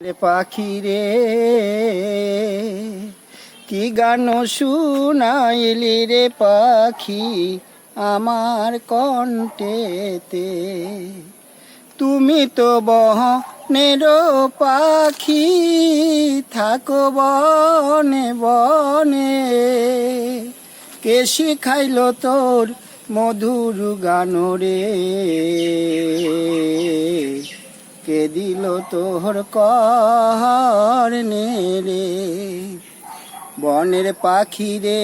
রে পাখি রে, কি গান শুনাইলি রে পাখি আমার কণ্ঠেতে? তুমি তো বহনের পাখি, থাকো বনে বনে। কে শিখাইল তোর মধুর গান রে? কে দিল তোর কর রে বনের পাখি রে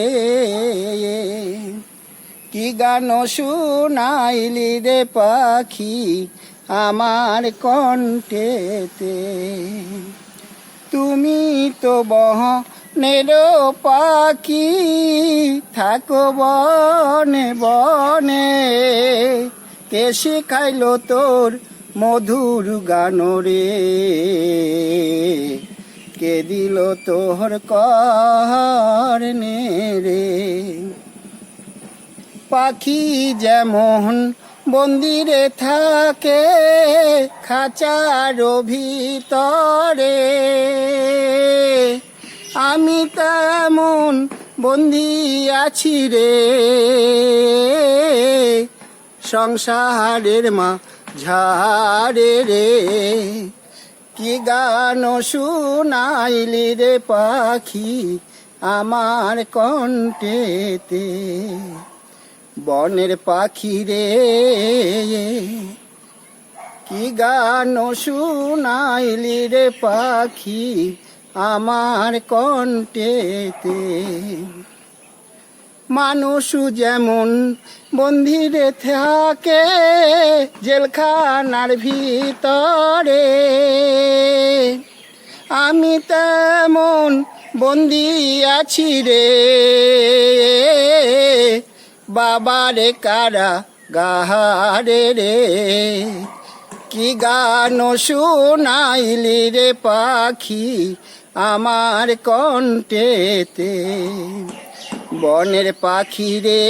কি গান শুনাইলি রে পাখি আমার কণ্ঠেতে? তুমি তো বহ বহনের পাখি, থাকো বনে বনে। কে শিখাইল তোর মধুর গান রে। কে দিল তোর কর রে পাখি যেমন বন্দিরে থাকে, খাঁচার ভিতরে। আমি তেমন বন্দি আছি রে। সংসারের মা ঝাড়ে রে, কি গান শুনাইলি রে পাখি আমার কণ্ঠেতে? বনের পাখি রে, কি গান শুনাইলি রে পাখি আমার কণ্ঠেতে? মানুষ যেমন বন্দিরে থাকে জেলখানার ভিতরে। আমি তেমন বন্দি আছি রে। বাবারে কারা গাহারে রে। কি গান শুনাইলি রে পাখি আমার কণ্ঠেতে? বনের পাখি রে,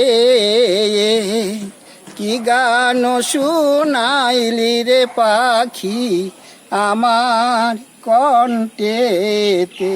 কি গান শুনাইলি রে পাখি আমার কণ্ঠেতে?